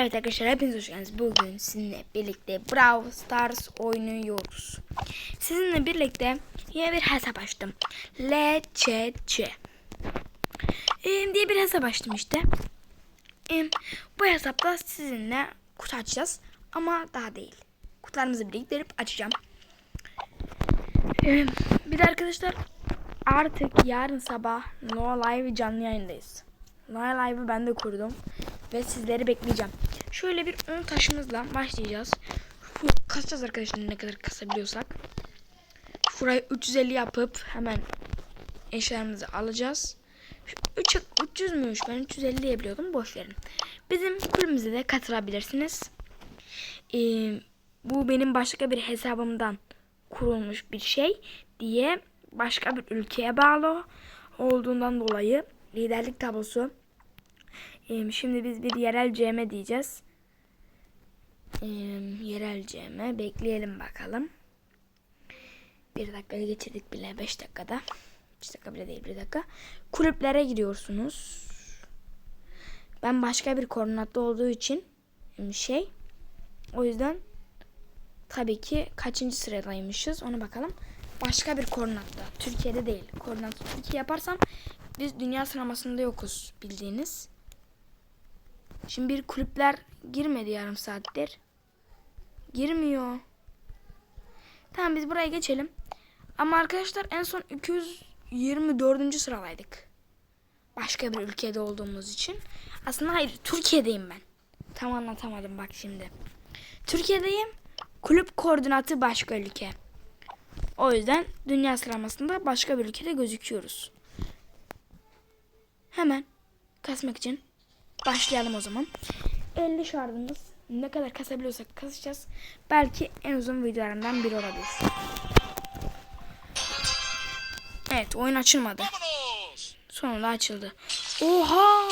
Evet arkadaşlar hepiniz hoş geldiniz. Bugün sizinle birlikte Brawl Stars oynuyoruz. Sizinle birlikte yine bir hesap açtım. LCC ee, diye bir hesap açtım işte. Bu hesapta sizinle kutu açacağız. Ama daha değil. Kutularımızı biriktirip açacağım. Bir de arkadaşlar artık yarın sabah No Live canlı yayındayız. No Live'ı ben de kurdum. Ve sizleri bekleyeceğim. Şöyle bir 10 taşımızla başlayacağız. Şu kasacağız arkadaşlar ne kadar kasabiliyorsak. Şurayı 350 yapıp hemen eşyalarımızı alacağız. Şu 3, 300 müymüş? Ben 350 diye biliyordum. Boş verin. Bizim kulübümüze de katılabilirsiniz. Ee, bu benim başka bir hesabımdan kurulmuş bir şey diye başka bir ülkeye bağlı olduğundan dolayı liderlik tablosu ee, Şimdi biz bir yerel CM diyeceğiz. Ee, yerel CM. Bekleyelim bakalım. Bir dakikayı geçirdik bile. Beş dakikada. Beş dakika bile değil bir dakika. Kulüplere giriyorsunuz. Ben başka bir koordinatta olduğu için şey. O yüzden tabii ki kaçıncı sıradaymışız ona bakalım. Başka bir koordinatta. Türkiye'de değil. Koordinatı Türkiye yaparsam biz dünya sıralamasında yokuz bildiğiniz. Şimdi bir kulüpler girmedi yarım saattir. Girmiyor. Tamam biz buraya geçelim. Ama arkadaşlar en son 224. sıradaydık. Başka bir ülkede olduğumuz için. Aslında hayır Türkiye'deyim ben. Tam anlatamadım bak şimdi. Türkiye'deyim. Kulüp koordinatı başka ülke. O yüzden dünya sıralamasında başka bir ülkede gözüküyoruz. Hemen kasmak için Başlayalım o zaman. 50 şardımız. Ne kadar kasabiliyorsak kasacağız. Belki en uzun videolarından biri olabilir. Evet oyun açılmadı. Sonunda açıldı. Oha!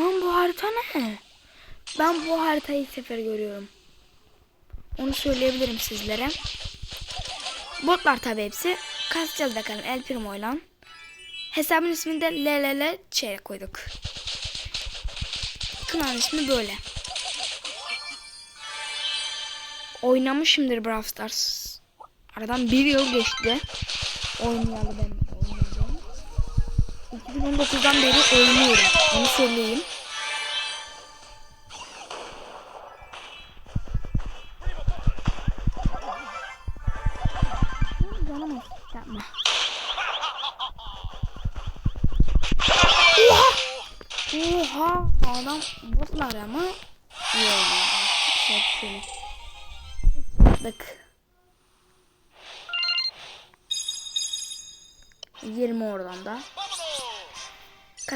Lan bu harita ne? Ben bu haritayı ilk sefer görüyorum. Onu söyleyebilirim sizlere. Botlar tabi hepsi. Kasacağız bakalım El Primo ile. Hesabın ismini de LLL Ç koyduk. Kanalın ismi böyle. Oynamışımdır Brawl Stars. Aradan bir yıl geçti. Oynayalı ben oynadım. 2019'dan beri oynuyorum. Onu söyleyeyim.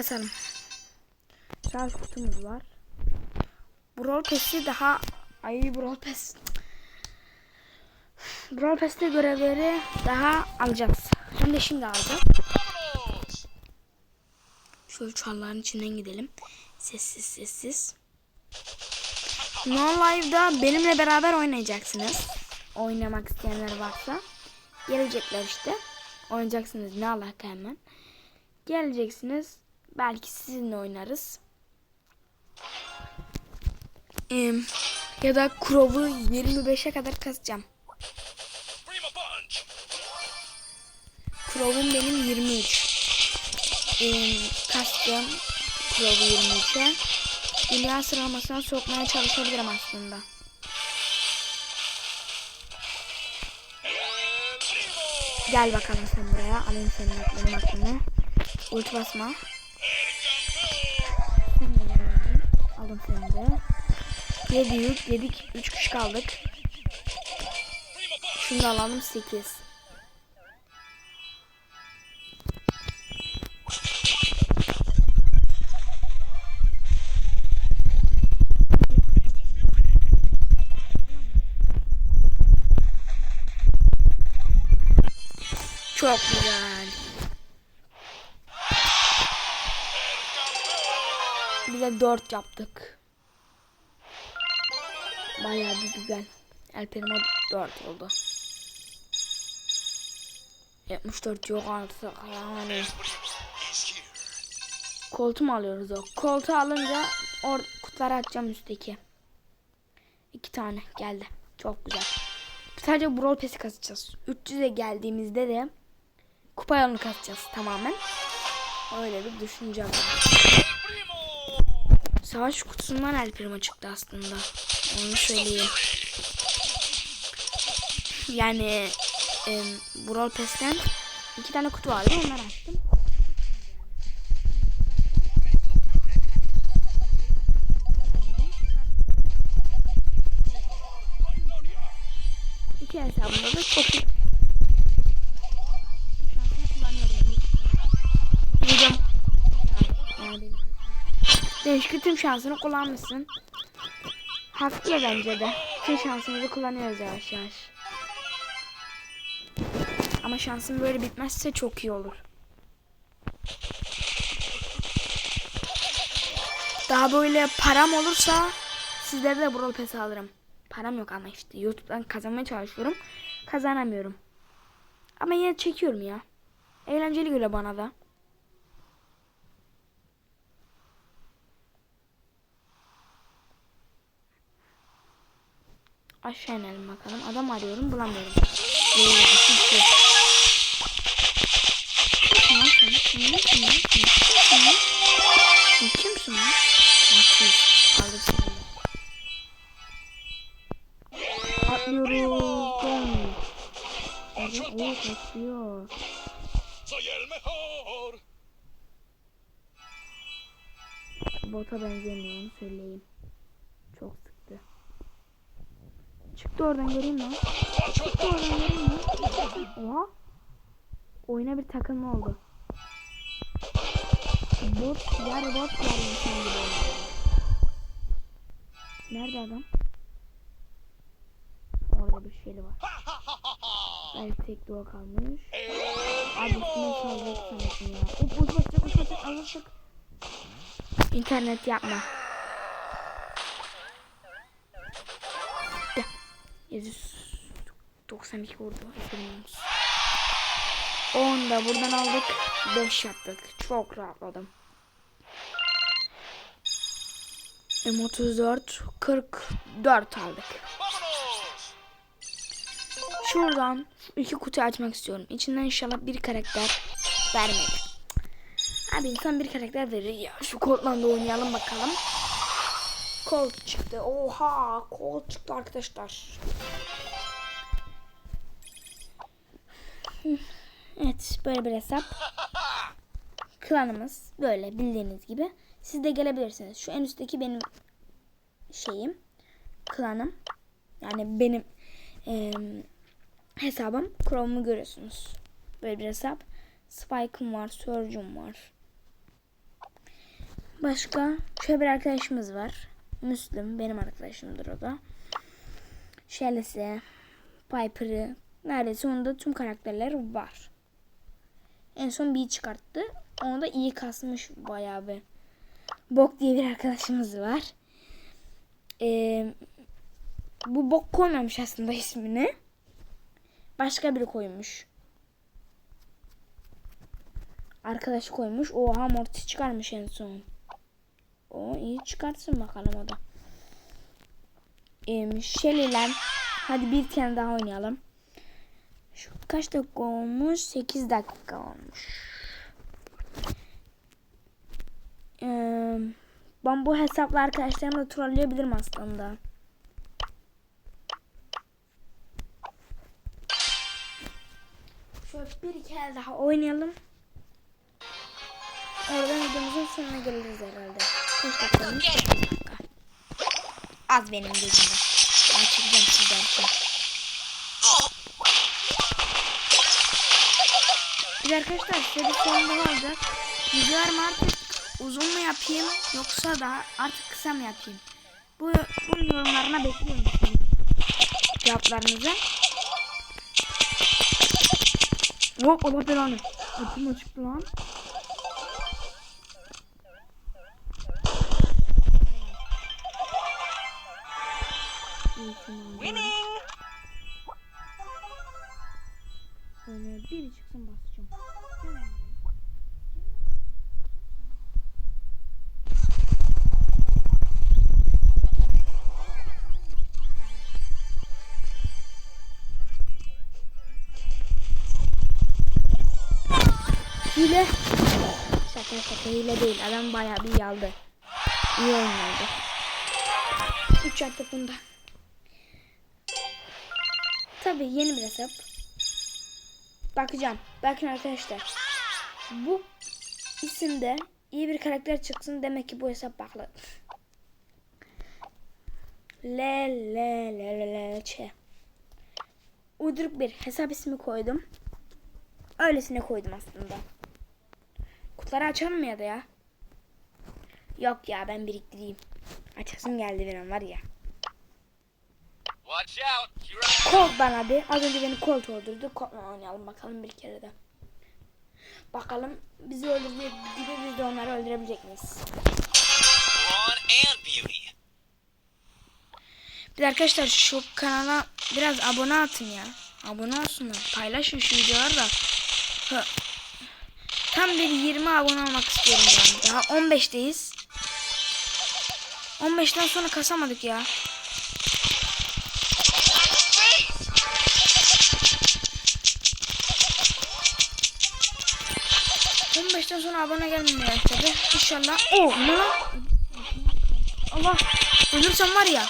Kasalım. Şarj kutumuz var. Brawl Pass'i daha ay Brawl Pass Brawl Pass'te görevleri daha alacağız. Hem de şimdi alacağız. Şöyle çarların içinden gidelim. Sessiz sessiz. No Live'da benimle beraber oynayacaksınız. Oynamak isteyenler varsa. Gelecekler işte. Oynayacaksınız ne alaka hemen. Geleceksiniz. Belki sizinle oynarız. Ee, ya da Crow'u 25'e kadar kasacağım. Crow'um benim 23 e, kastım Pro'yu 23'e. Dünya sıralamasına sokmaya çalışabilirim aslında. Gel bakalım sen buraya. Alayım senin benim aklını. Ulti basma. Aldım seni de. 7 yük. Yedik. 3 kişi kaldık. Şunu alalım 8. Çok güzel. Bize 4 yaptık. Bayağı bir güzel. El Primo 4 oldu. 74 yok artık yani. Koltuğu mu alıyoruz o? Koltuğu alınca or kutuları açacağım üstteki. İki tane geldi. Çok güzel. Sadece Brawl Pass'i kasacağız. 300'e geldiğimizde de kupa yolunu kasacağız tamamen. Öyle bir düşüncem. Savaş kutusundan El Primo çıktı aslında. Onu söyleyeyim. Yani e, Brawl Pass'ten iki tane kutu vardı. Onları açtım. Ki tüm şansını kullanmışsın. Haklı bence de. Tüm şansımızı kullanıyoruz yavaş yavaş. Ama şansım böyle bitmezse çok iyi olur. Daha böyle param olursa sizlere de Brawl Pass alırım. Param yok ama işte YouTube'dan kazanmaya çalışıyorum. Kazanamıyorum. Ama yine çekiyorum ya. Eğlenceli geliyor bana da. Aşağı inelim bakalım. Adam arıyorum bulamıyorum. Ee. Kimsin lan. Atlıyoruz. Evet, mejor. Bota benzemiyor söyleyeyim. Çok sıktı. Çıktı oradan göreyim lan. Çıktı oradan göreyim lan. Oha. Oyuna bir takılma oldu. Bot, yarı bot var insan gibi. Nerede adam? Orada bir şeyli var. Belki tek dua kalmış. Abi üstüne saldırı sanatım ya. Hop uç basacak uç basacak alırsak. İnternet yapma. 792 vurdu. Efendim. 10 da buradan aldık. 5 yaptık. Çok rahatladım. M34 44 aldık. Şuradan iki kutu açmak istiyorum. İçinden inşallah bir karakter vermedi. Abi insan bir karakter verir ya. Şu Colt'la da oynayalım bakalım. Colt çıktı. Oha Colt çıktı arkadaşlar. Evet böyle bir hesap. Klanımız böyle bildiğiniz gibi. Siz de gelebilirsiniz. Şu en üstteki benim şeyim. Klanım. Yani benim eee hesabım. Chrome'u görüyorsunuz. Böyle bir hesap. Spike'ım var. Surge'um var. Başka şöyle bir arkadaşımız var. Müslüm. Benim arkadaşımdır o da. Shelley'si. Piper'ı. Neredeyse onda tüm karakterler var. En son bir çıkarttı. Onu da iyi kasmış bayağı bir. Bok diye bir arkadaşımız var. Ee, bu bok koymamış aslında ismini. Başka biri koymuş. Arkadaşı koymuş. Oha mortis çıkarmış en son. O iyi çıkartsın bakalım o da. Ee, Shelly'len hadi bir tane daha oynayalım. Şu kaç dakika olmuş? 8 dakika olmuş. Ee, ben bu hesapla arkadaşlarımla trolleyebilirim aslında. Şöyle bir el daha oynayalım. Oradan videomuzun sonuna geliriz herhalde. Kaç dakika olmuş? Sekiz dakika. Az benim gözümde. Ben çekeceğim sizler için. Bir arkadaşlar size bir sorum daha olacak. Videolarımı artık uzun mu yapayım yoksa da artık kısa mı yapayım? Bu bunun yorumlarına bekliyorum şimdi. Cevaplarınızı. Hop Allah belanı. Atım çıktı lan. Hile. Şaka şaka hile değil. Adam bayağı bir yaldı. İyi oynadı. 3 attık bunda. Tabi yeni bir hesap. Bakacağım. Bakın arkadaşlar. Bu isimde iyi bir karakter çıksın demek ki bu hesap baklı. Le le le le le ç. Uyduruk bir hesap ismi koydum. Öylesine koydum aslında. Kutuları açalım mı ya da ya? Yok ya ben biriktireyim. Açasım geldi an var ya. Colt bana bir. Az önce beni Colt öldürdü. Colt'la oynayalım bakalım bir kere de. Bakalım bizi öldürecek gibi biz de onları öldürebilecek miyiz? Bir arkadaşlar şu kanala biraz abone atın ya. Abone olsunlar. Paylaşın şu videoları da. Hı. Tam bir 20 abone olmak istiyorum yani. Daha 15'teyiz. 15'ten sonra kasamadık ya. 15'ten sonra abone gelmeye başladı. İnşallah. Oh ne lan? Allah. Ölürsem var ya.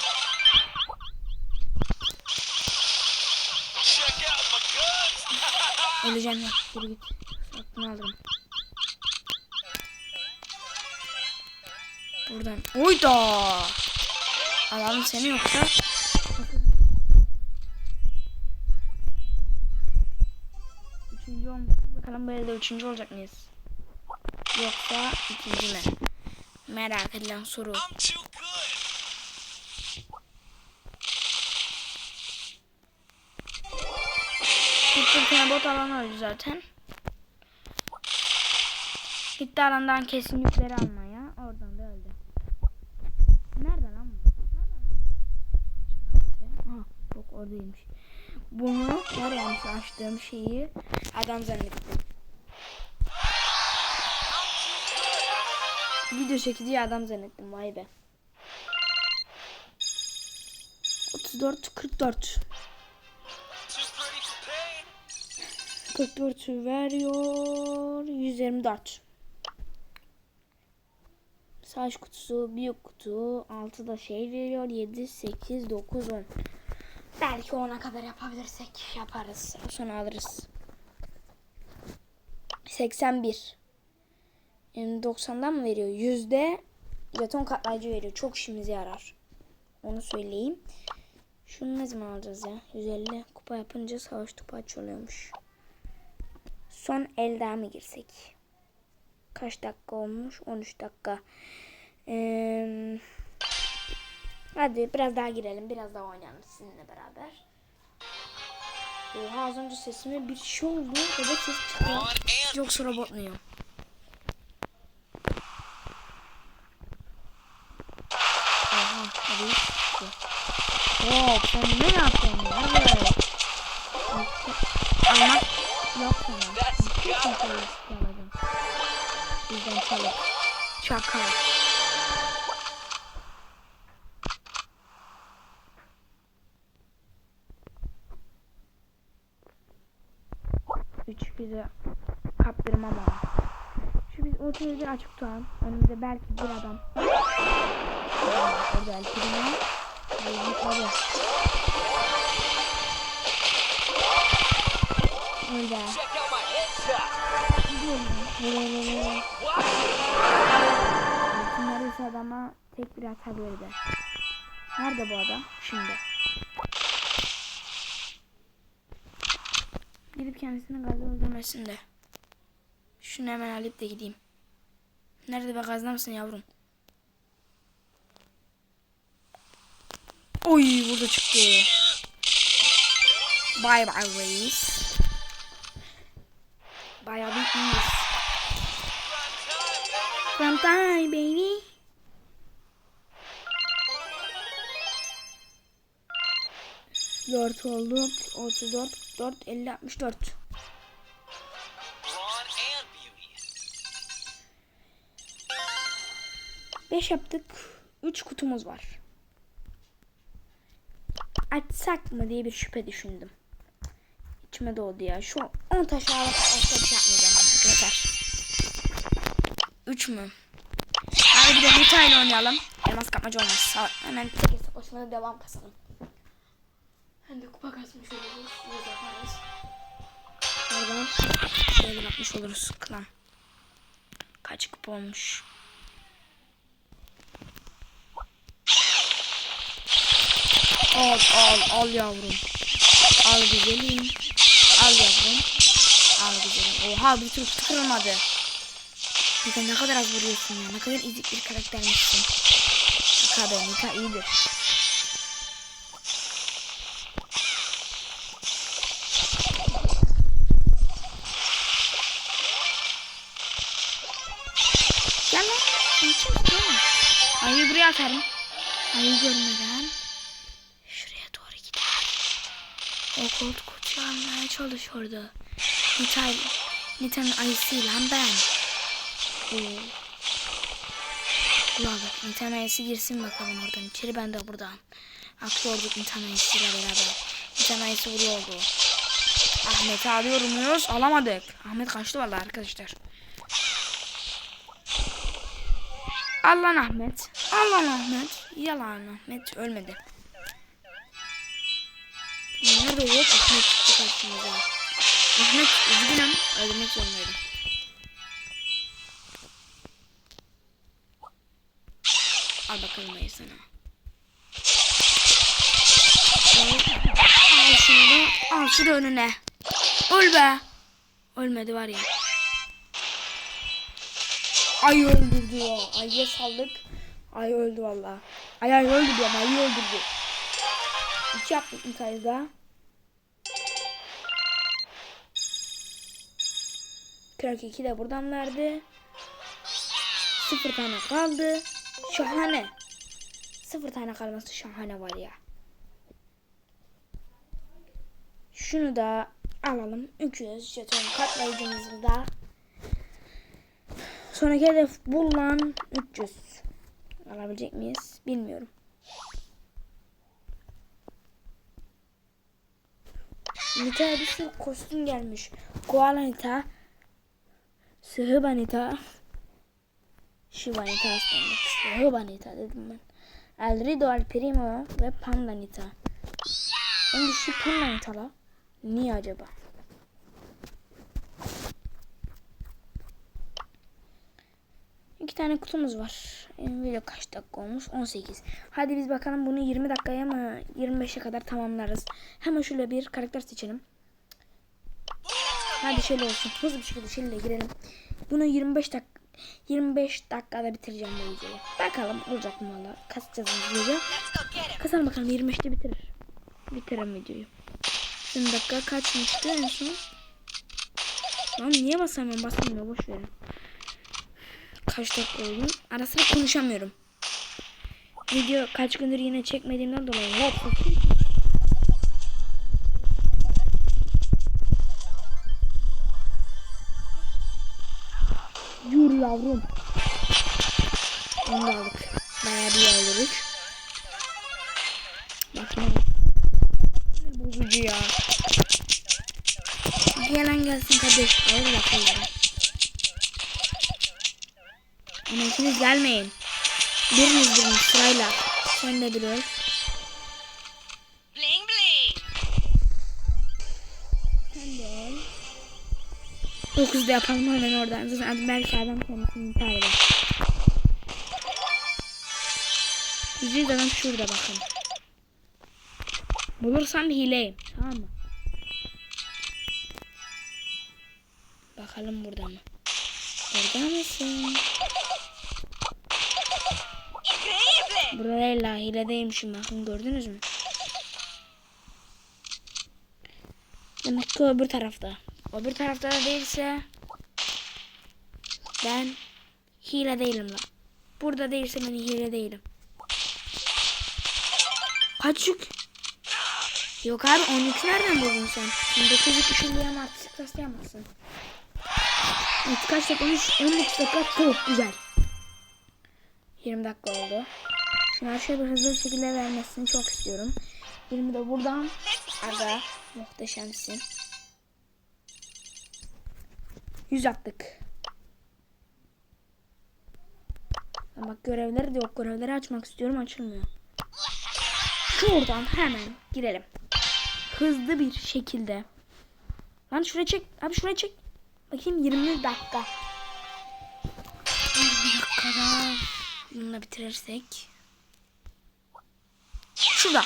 Öleceğim ya. Yürü git. Aklını alırım. Buradan. Oyda. Alalım seni yoksa. Üçüncü olmuş. Bakalım böyle de üçüncü olacak mıyız? Yoksa ikinci mi? Merak edilen soru. I'm too good. Gitti bir tane bot alan öldü zaten. Gitti alandan kesin yükleri almaya. Oradan da öldü. Nerede lan bu? Nerede lan? Ha, yok oradaymış. Bunu var ya mesela açtığım şeyi adam zannettim. Video çekici adam zannettim vay be. 34 44 Too pretty for pain. 44 veriyor. 124. Savaş kutusu, büyük kutu, 6 da şey veriyor. 7, 8, 9, 10. Belki 10'a kadar yapabilirsek yaparız. Sonra alırız. 81. Yani 90'dan mı veriyor? Yüzde jeton katlayıcı veriyor. Çok işimize yarar. Onu söyleyeyim. Şunu ne zaman alacağız ya? 150 kupa yapınca savaş topu açılıyormuş. Son el daha mı girsek? Kaç dakika olmuş? 13 dakika. Ee, hadi biraz daha girelim. Biraz daha oynayalım sizinle beraber. Oha az önce sesime bir şey oldu. Evet ses çıkıyor. Yoksa robot muyum? Oha hadi. Hop sen ne yapıyorsun ya böyle? Almak yok sana. Got çalış yaladım. Bizden çalış. Çakal. Üç bize kaptırmam ama. Şu biz ortayı bir açık tutalım. Önümüzde belki bir adam. Orada el primo. Ve yukarı. Öyle. What? Neredeyse adama tek bir atabilirdi. Nerede bu adam? Şimdi. Gidip kendisini gazda öldürmesin de. Şunu hemen alıp da gideyim. Nerede be gazda mısın yavrum? Oy burada çıktı. Bye bye reis. Bayağı bir iyiyiz. From time baby. Dört olduk. 34, 4, 50, 64. Brawn and beauty. 5 yaptık. 3 kutumuz var. Açsak mı diye bir şüphe düşündüm. İçime doğdu ya. Şu 10 taşı alıp başka bir şey yapmayacağım artık yeter. 3 mü? Hadi bir de Nita ile oynayalım. Elmas kapmaca olmaz. Hemen tek hesap başına devam kasalım. Hem de kupa kasmış oluruz. Yüz yaparız. Oradan şöyle yapmış oluruz klan. Kaç kupa olmuş? Al al al yavrum. Al güzelim. Al yavrum. Al güzelim. Oha bir türlü kırılmadı. Nika ne kadar az vuruyorsun ya. Ne kadar ezik bir karaktermişsin. Be Nika iyidir. Atarım. Ayı görmeden. Şuraya doğru gider. O koltuk almaya çalışıyordu. Nitay, Nita'nın ayısıyla ben. Oo. Kulağa bak. Nita'nın ayısı girsin bakalım oradan. İçeri ben de buradan. Aklı olduk Nita'nın ayısıyla beraber. Nita'nın ayısı vuruyordu. Ahmet'i alıyor muyuz? Alamadık. Ahmet kaçtı vallahi arkadaşlar. Al lan Ahmet. Al lan Ahmet. Yalan Ahmet ölmedi. Nerede o? Ahmet çıktı. Ahmet üzgünüm. Öldürmek zorundaydım. Al bakalım ayı sana. Al şunu da. Al şunu önüne. Öl be. Ölmedi var ya. Ay öldürdü ya. Ayıya saldık. Ay öldü valla. Ay ay öldü diyorum. Ayı öldürdü. İki yaptık bir tane daha. Kırk iki de buradan verdi. Sıfır tane kaldı. Şahane. Sıfır tane kalması şahane var ya. Şunu da alalım. 300 jeton katlayıcımızı da. Sonraki hedef bul lan 300. Alabilecek miyiz? Bilmiyorum. Nita bir sürü kostüm gelmiş. Koala Nita. Sıhıba Nita. Shiba Nita aslında. Sıhıba Nita dedim ben. El Rido, El Primo ve Panda Nita. Onun dışı Panda Nita la. Niye acaba? İki tane kutumuz var. Video kaç dakika olmuş? 18. Hadi biz bakalım bunu 20 dakikaya mı 25'e kadar tamamlarız. Hemen şöyle bir karakter seçelim. Hadi şöyle olsun. Hızlı bir şekilde şöyle girelim. Bunu 25 dakika 25 dakikada bitireceğim bu videoyu. Bakalım olacak mı valla. Kasacağız hızlıca. Kasalım bakalım 25'te bitirir. Bitirelim videoyu. Şimdi dakika kaçmıştı en son? Lan niye basamıyorum? Basamıyorum. Boş verin kaç dakika oldu. Ara sıra konuşamıyorum. Video kaç gündür yine çekmediğimden dolayı. Hop. Yürü yavrum. Onu da aldık. Bayağı bir aldık. Bakın. Bozucu ya. Gelen gelsin kardeş. Alır bakalım. Ama ikiniz gelmeyin. Biriniz biriniz sırayla. Sen de bir öl. Bling bling. Sen de öl. 9'da yapalım hemen oradan. Zaten belki adam kendisini intihar eder. Yüzüğü adam şurada bakın. Bulursam hileyim. Tamam mı? Bakalım burada mı? Burada mısın? Burayla hiledeymişim bakın gördünüz mü? Demek ki öbür tarafta. Öbür tarafta da değilse ben hile değilim lan. Burada değilse ben hile değilim. Kaç? Yok abi 12 nereden buldun sen? Sen 9 yük ışınlayamam artistik taslayamazsın. Kaç dakika olmuş? 13 dakika çok güzel. 20 dakika oldu. Şunu her şeyi hızlı bir şekilde vermesini çok istiyorum. 20 de buradan. Aga muhteşemsin. 100 attık. Bak görevleri de yok. Görevleri açmak istiyorum açılmıyor. Şuradan hemen girelim. Hızlı bir şekilde. Lan şuraya çek. Abi şuraya çek. Bakayım 20 dakika. Bir dakikada bunu da bitirirsek. Şurada.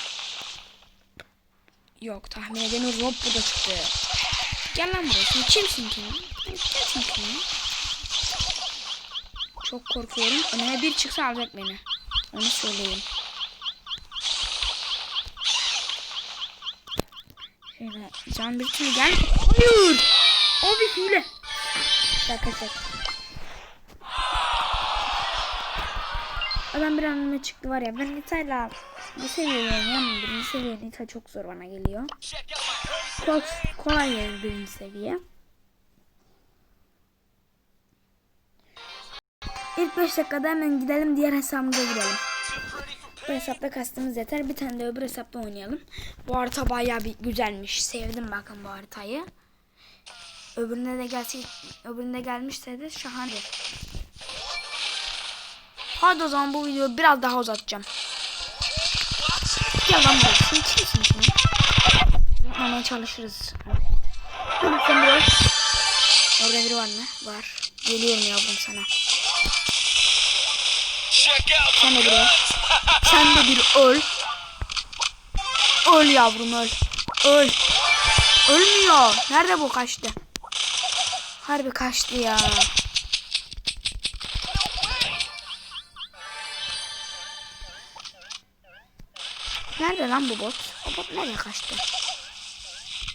Yok tahmin edemiyorum. Hop burada çıktı. Gel lan buraya. Kimsin ki? Kimsin ki? Çok korkuyorum. Önüme bir çıksa alacak beni. Onu söyleyeyim. Şöyle can bir türlü gel. Hayır. O bir hile. Arkadaşlar. Adam bir anime çıktı var ya. Ben Nita'yla bu seviyede oynayamam. Birinci seviye Nita çok zor bana geliyor. Kol, kolay gelir birinci seviye. İlk 5 dakikada hemen gidelim diğer hesabımıza girelim. Bu hesapta kastımız yeter. Bir tane de öbür hesapta oynayalım. Bu harita bayağı bir güzelmiş. Sevdim bakın bu haritayı. Öbürüne de gelse, öbürüne gelmişse de şahane. Hadi o zaman bu videoyu biraz daha uzatacağım. Gel lan buraya. Sen kimsin sen? Yapmamaya çalışırız. Sen buraya. Orada biri var mı? Var. Geliyorum yavrum sana. Sen de buraya. Sen de bir öl. Öl yavrum öl. Öl. Ölmüyor. Nerede bu kaçtı? Harbi kaçtı ya. Lan bu bot? O bot nereye kaçtı?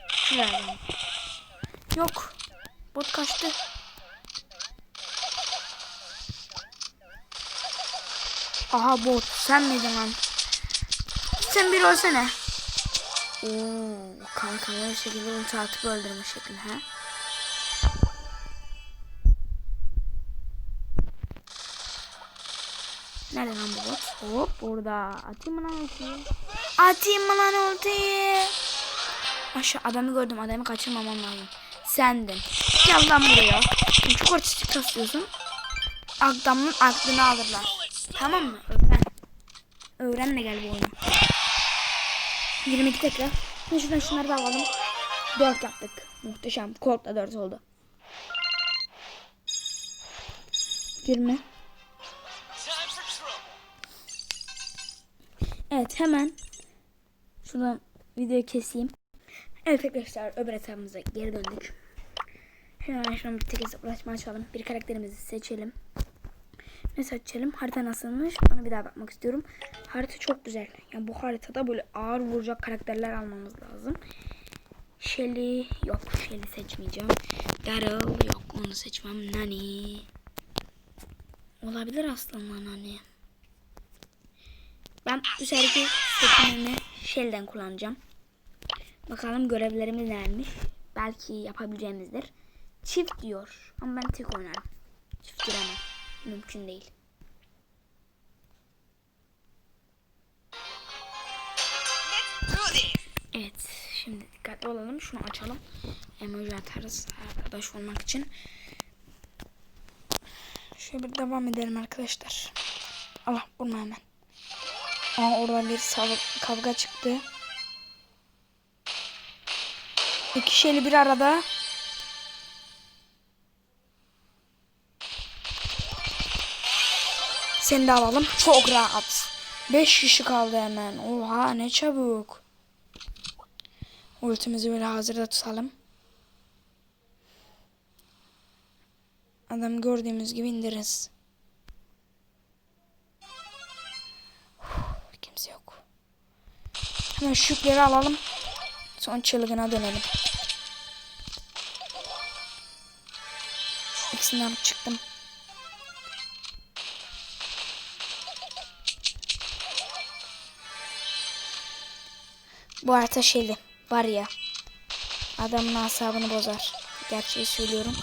Şuraya lan. Yok. Bot kaçtı. Aha bot. Sen miydin lan? Sen bir ölsene. Oo, kankamı bir şekilde ulti atıp öldürmüş şekil ha. Nerede lan bu bot? Hop burada. Atayım mı lan ultiyi? Atayım mı lan ultiyi? Aşağı adamı gördüm. Adamı kaçırmamam lazım. Sendin. Gel lan buraya. Çok artistik taslıyorsun. Adamın aklını alırlar. Tamam mı? Öğren. Öğren de gel bu oyunu. 22 tekrar. Şimdi şuradan şunları da alalım. 4 yaptık. Muhteşem. Colt da 4 oldu. 20. Evet hemen şuradan videoyu keseyim. Evet arkadaşlar öbür hesabımıza geri döndük. Hemen şuradan bir tek hesaplaşma açalım. Bir karakterimizi seçelim. Ne seçelim? Harita nasılmış? Ona bir daha bakmak istiyorum. Harita çok güzel. Yani bu haritada böyle ağır vuracak karakterler almamız lazım. Shelly yok. Shelly seçmeyeceğim. Daryl yok. Onu seçmem. Nani. Olabilir aslında Nani. Ben bu sergi seçimimi Shell'den kullanacağım. Bakalım görevlerimiz neymiş. Belki yapabileceğimizdir. Çift diyor. Ama ben tek oynarım. Çift giremem. Mümkün değil. Evet. Şimdi dikkatli olalım. Şunu açalım. Emoji atarız arkadaş olmak için. Şöyle bir devam edelim arkadaşlar. Allah vurma hemen. Aa orada bir kavga çıktı. İki şeyli bir arada. Seni de alalım. Çok rahat. 5 kişi kaldı hemen. Oha ne çabuk. Ultimizi böyle hazırda tutalım. Adam gördüğümüz gibi indiririz. Hemen şu yükleri alalım. Son çılgına dönelim. İkisini çıktım. Bu harita şeyli. Var ya. Adamın asabını bozar. Gerçeği söylüyorum.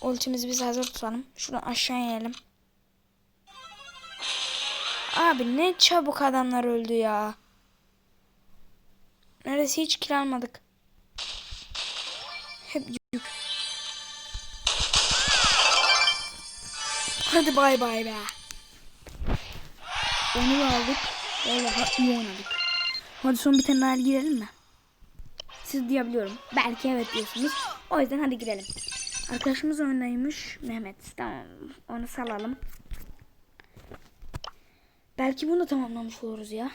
Ultimizi biz hazır tutalım. Şuradan aşağı inelim. Abi ne çabuk adamlar öldü ya. Neredeyse hiç kill almadık. Hep yük. Hadi bay bay be. Onu aldık. Vallahi iyi oynadık. Hadi son bir tane daha girelim mi? Siz diyebiliyorum. Belki evet diyorsunuz. O yüzden hadi girelim. Arkadaşımız oynaymış. Mehmet. Tamam. Onu salalım. Belki bunu da tamamlamış oluruz ya.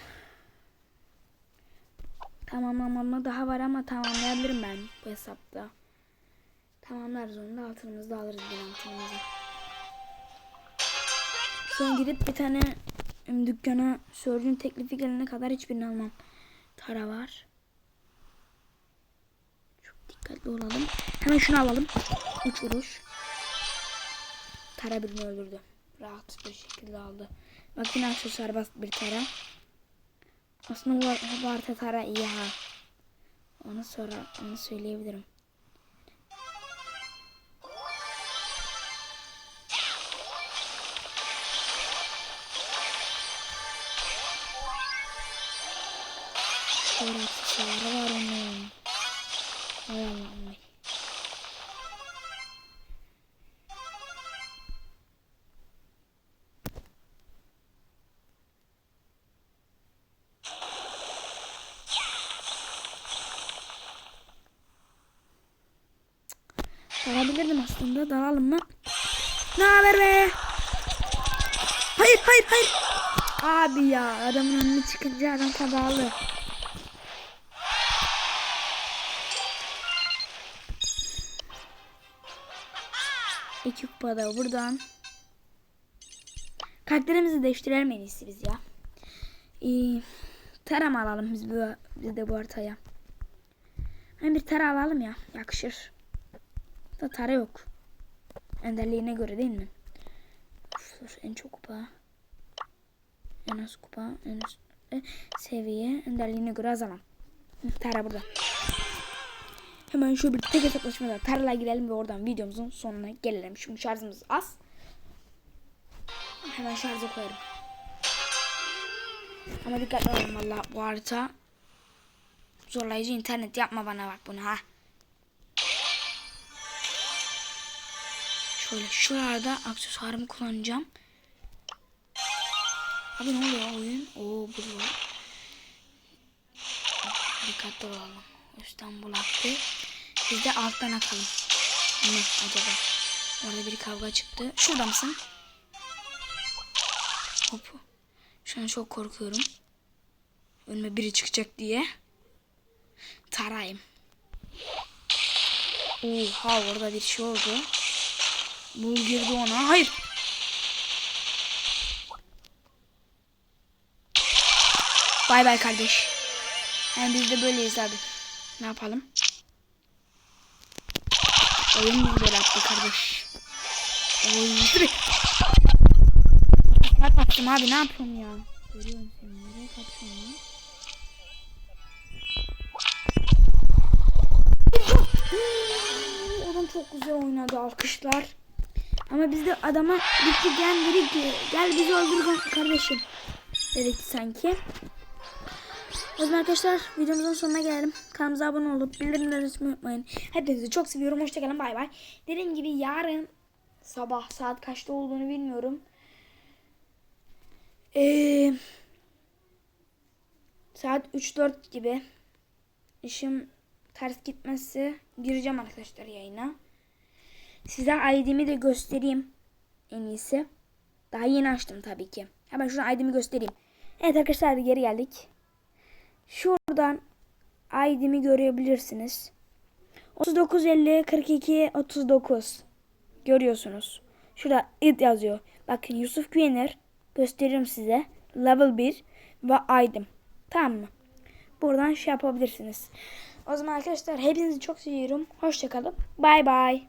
Tamamlamama daha var ama tamamlayabilirim ben bu hesapta. Tamamlarız onu da altınımızı da alırız bir altınımızı. Sonra gidip bir tane dükkana Surgeon teklifi gelene kadar hiçbirini almam. Tara var. Çok dikkatli olalım. Hemen şunu alalım. Üç vuruş. Tara birini öldürdü. Rahat bir şekilde aldı. Bak yine aksesuar bir Tara. Aslında bu, bu Barta Tara iyi ha. Onu sonra onu söyleyebilirim. Aslında. Dalalım mı? Ne haber be? Hayır hayır hayır. Abi ya adamın önüne çıkınca adam kazalı. İki kupada buradan. Karakterimizi değiştirelim en biz ya. Ee, tara mı alalım biz, bu, biz de bu haritaya? Hem bir tara alalım ya. Yakışır. Da tara yok. Enderliğine göre değil mi? Dur, en çok kupa. En az kupa. En üst e, seviye. Enderliğine göre azalan. Tara burada. Hemen şu bir tek hesaplaşmada tarla girelim ve oradan videomuzun sonuna gelelim. Şimdi şarjımız az. Hemen şarja koyarım. Ama dikkatli olun valla bu harita zorlayıcı internet yapma bana bak bunu ha. Şöyle şuralarda aksesuarımı kullanacağım. Abi ne oluyor oyun? Oo bu var. Dikkatli olalım. Üstten bulaktı. Biz de alttan akalım. Ne acaba? Orada bir kavga çıktı. Şurada mısın? Hop. Şu an çok korkuyorum. Önüme biri çıkacak diye. Tarayım. Oha orada bir şey oldu. Bu girdi ona. Hayır. Bay bay kardeş. Yani biz de böyleyiz abi. Ne yapalım? Oyun bizi böyle attı kardeş. Oy. Ben baktım abi ne yapıyorsun ya? Görüyorum seni. Nereye kaçıyorsun ya? Adam çok güzel oynadı alkışlar. Ama biz de adama gitti gel dedik ki gel bizi öldür kardeşim. Dedik sanki. O zaman arkadaşlar videomuzun sonuna gelelim. Kanalımıza abone olup bildirimleri açmayı unutmayın. Hepinizi çok seviyorum. Hoşçakalın. Bay bay. Dediğim gibi yarın sabah saat kaçta olduğunu bilmiyorum. Ee, saat 3-4 gibi işim ters gitmezse gireceğim arkadaşlar yayına. Size ID'mi de göstereyim en iyisi. Daha yeni açtım tabii ki. Hemen şuradan ID'mi göstereyim. Evet arkadaşlar geri geldik. Şuradan ID'mi görebilirsiniz. 39 50 42 39 görüyorsunuz. Şurada id yazıyor. Bakın Yusuf Güvener gösteririm size. Level 1 ve ID'm. Tamam mı? Buradan şey yapabilirsiniz. O zaman arkadaşlar hepinizi çok seviyorum. Hoşçakalın. Bay bay.